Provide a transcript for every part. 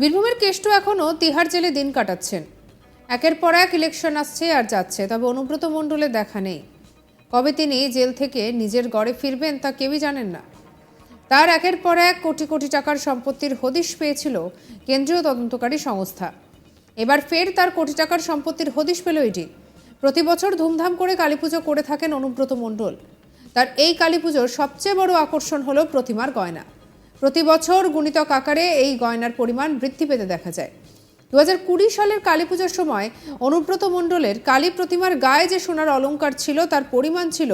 বীরভূমের কেষ্ট এখনও তিহার জেলে দিন কাটাচ্ছেন। একের পর এক ইলেকশন আসছে আর যাচ্ছে, তবে অনুব্রত মণ্ডলে দেখা নেই। কবে তিনি জেল থেকে নিজের গড়ে ফিরবেন তা কেউই জানেন না। তার একের পর এক কোটি কোটি টাকার সম্পত্তির হদিশ পেয়েছিল কেন্দ্রীয় তদন্তকারী সংস্থা। এবার ফের তার কোটি টাকার সম্পত্তির হদিশ পেল এটি। প্রতি বছর ধুমধাম করে কালীপুজো করে থাকেন অনুব্রত মণ্ডল। তার এই কালীপুজোর সবচেয়ে বড় আকর্ষণ হলো প্রতিমার গয়না। প্রতি বছর গুণিতক আকারে এই গয়নার পরিমাণ বৃদ্ধি পেতে দেখা যায়। দু হাজার কুড়ি সালের কালী পুজোর সময় অনুব্রত মণ্ডলের কালী প্রতিমার গায়ে যে সোনার অলঙ্কার ছিল, তার পরিমাণ ছিল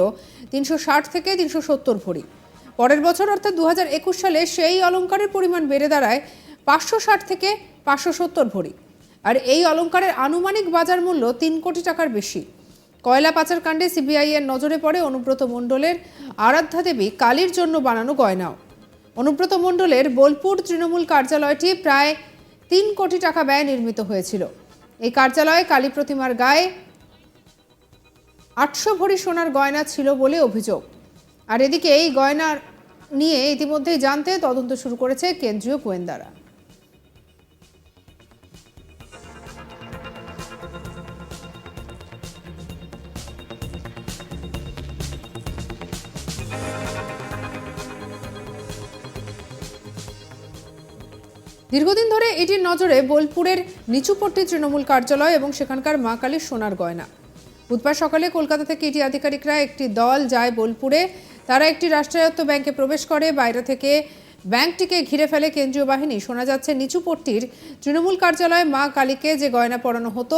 তিনশো ষাট থেকে তিনশো সত্তর ভরি। পরের বছর, অর্থাৎ দু হাজার একুশ সালে, সেই অলংকারের পরিমাণ বেড়ে দাঁড়ায় পাঁচশো ষাট থেকে পাঁচশো সত্তর ভরি। আর এই অলংকারের আনুমানিক বাজার মূল্য তিন কোটি টাকার বেশি। কয়লা পাচার কাণ্ডে সিবিআই এর নজরে পড়ে অনুব্রত মণ্ডলের আরাধ্যা দেবী কালীর জন্য বানানো গয়নাও। অনুব্রত মণ্ডলের বোলপুর তৃণমূল কার্যালয়টি প্রায় তিন কোটি টাকা ব্যয় নির্মিত হয়েছিল। এই কার্যালয়ে কালী প্রতিমার গায়ে আটশো ভরি সোনার গয়না ছিল বলে অভিযোগ। আর এদিকে এই গয়না নিয়ে ইতিমধ্যেই জানতে তদন্ত শুরু করেছে কেন্দ্রীয় গোয়েন্দারা। দীর্ঘদিন ধরে এটির নজরে বোলপুরের নিচুপট্টি তৃণমূল কার্যালয় এবং সেখানকার মা কালীর সোনার গয়না। বুধবার সকালে কলকাতা থেকে ইডি আধিকারিকরা একটি দল যায় বোলপুরে। তারা একটি রাষ্ট্রায়ত্ত ব্যাংকে প্রবেশ করে। বাইরে থেকে ব্যাংকটিকে ঘিরে ফেলে কেন্দ্রীয় বাহিনী। শোনা যাচ্ছে নিচুপট্টির তৃণমূল কার্যালয়ে মা কালীকে যে গয়না পরানো হতো,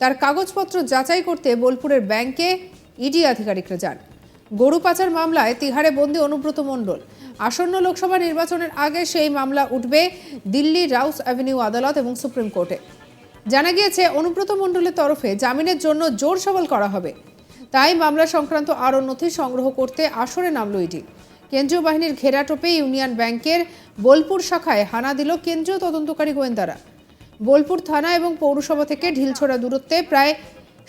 তার কাগজপত্র যাচাই করতে বোলপুরের ব্যাংকে ইডি আধিকারিকরা যান। গরু পাচার মামলায় তিহারে বন্দি অনুব্রত মণ্ডল। আসন্ন লোকসভা নির্বাচনের আগে সেই মামলা উঠবে দিল্লি রাউস অ্যাভিনিউ আদালত এবং সুপ্রিম কোর্টে। জানা গিয়েছে, অনুব্রত মণ্ডলের তরফে জামিনের জন্য জোর সবল করা হবে। তাই মামলা সংক্রান্ত আরও নথি সংগ্রহ করতে আসরে নামল ইডি। কেন্দ্রীয় বাহিনীর ঘেরাটোপে ইউনিয়ন ব্যাংকের বোলপুর শাখায় হানা দিল কেন্দ্রীয় তদন্তকারী গোয়েন্দারা। বোলপুর থানা এবং পৌরসভা থেকে ঢিলছোড়া দূরত্বে প্রায়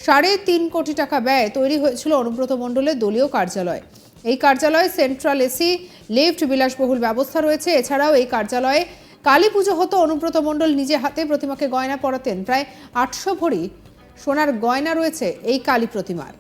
সাড়ে তিন কোটি টাকা ব্যয় তৈরি হয়েছিল অনুব্রত মণ্ডলের দলীয় কার্যালয়। এই কার্যালয়ে সেন্ট্রাল এসি, লিফট, বিলাসবহুল ব্যবস্থা রয়েছে। এছাড়াও এই কার্যালয়ে কালী পুজো হতো। অনুব্রত মণ্ডল নিজে হাতে প্রতিমাকে গয়না পরাতেন। প্রায় আটশো ভরি সোনার গয়না রয়েছে এই কালী প্রতিমার।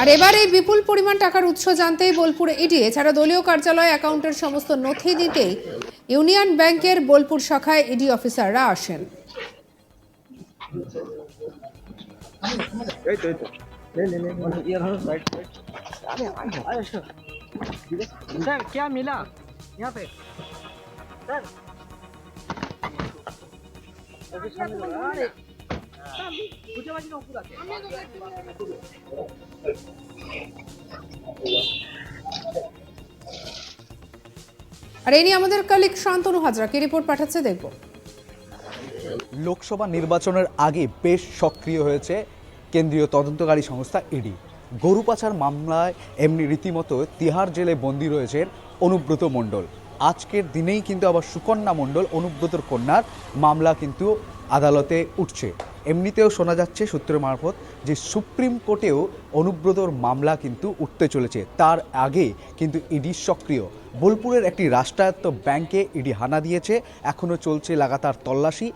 আর এবার এই বিপুল পরিমাণ টাকার উৎস জানতেই বোলপুরে ইডি এছাড়া দলীয় কার্যালয় অ্যাকাউন্টের সমস্ত নথি দিতেই ইউনিয়ন ব্যাংকের বোলপুর শাখায় ইডি অফিসাররা আসেন এই তো এই তো ले ले ले ये रहा राइट अरे अरे सर सर क्या मिला यहाँ पे सर আর এই নিয়ে আমাদের কালিক শান্তনু হাজরা, কি রিপোর্ট পাঠাচ্ছে দেখব। লোকসভা নির্বাচনের আগে বেশ সক্রিয় হয়েছে কেন্দ্রীয় তদন্তকারী সংস্থা ইডি গরু পাচার মামলায় এমনি রীতিমতো তিহার জেলে বন্দী রয়েছে অনুব্রত মণ্ডল। আজকের দিনেই কিন্তু আবার সুকন্যা মণ্ডল, অনুব্রতর কন্যার মামলা কিন্তু আদালতে উঠছে। এমনিতেও শোনা যাচ্ছে সূত্রের মারফত যে সুপ্রিম কোর্টেও অনুব্রতর মামলা কিন্তু উঠতে চলেছে। তার আগে কিন্তু ইডি সক্রিয়। বোলপুরের একটি রাষ্ট্রায়ত্ত ব্যাংকে ইডি হানা দিয়েছে। এখনও চলছে লাগাতার তল্লাশি।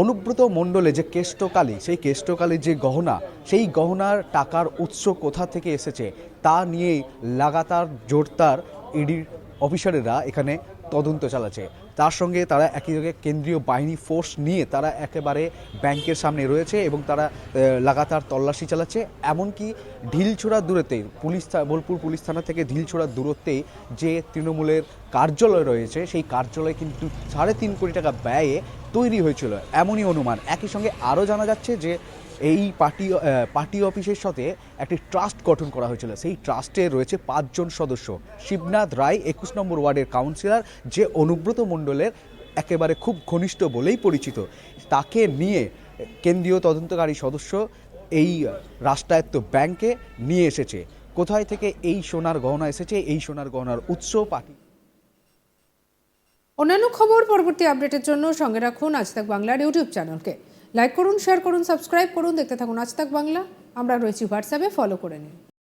অনুব্রত মণ্ডলে যে কেষ্টকালী, সেই কেষ্টকালীর যে গহনা, সেই গহনার টাকার উৎস কোথা থেকে এসেছে তা নিয়েই লাগাতার জোরদার ইডির অফিসারেরা এখানে তদন্ত চালাচ্ছে। তার সঙ্গে তারা একই জায়গায় কেন্দ্রীয় বাহিনী ফোর্স নিয়ে তারা একেবারে ব্যাংকের সামনে রয়েছে এবং তারা লাগাতার তল্লাশি চালাচ্ছে। এমনকি ঢিলছোড়া দূরত্বে, পুলিশ বোলপুর পুলিশ থানা থেকে ঢিলছোড়ার দূরত্বেই যে তৃণমূলের কার্যালয় রয়েছে, সেই কার্যালয় কিন্তু সাড়ে তিন কোটি টাকা ব্যয়ে তৈরি হয়েছিল। এমনই অনুমান। একই সঙ্গে আরও জানা যাচ্ছে যে এই পার্টি পার্টি অফিসের সাথে একটি ট্রাস্ট গঠন করা হয়েছিল। সেই ট্রাস্টে রয়েছে পাঁচজন সদস্য। শিবনাথ রায়, একুশ নম্বর ওয়ার্ডের কাউন্সিলর, যে অনুব্রত মণ্ডলের একেবারে খুব ঘনিষ্ঠ বলেই পরিচিত। তাকে নিয়ে কেন্দ্রীয় তদন্তকারী সদস্য এই রাষ্ট্রায়ত্ত ব্যাংকে নিয়ে এসেছে। কোথায় থেকে এই সোনার গহনা এসেছে? এই সোনার গহনার উৎস পার্টি অন্যান্য খবর পরবর্তী আপডেটের জন্য সঙ্গে রাখুন আজ তাক বাংলার ইউটিউব চ্যানেলকে। লাইক করুন শেয়ার করুন সাবস্ক্রাইব করুন, দেখতে থাকুন আজ তাক বাংলা। আমরা রয়েছি হোয়াটসঅ্যাপে ফলো করে নিন।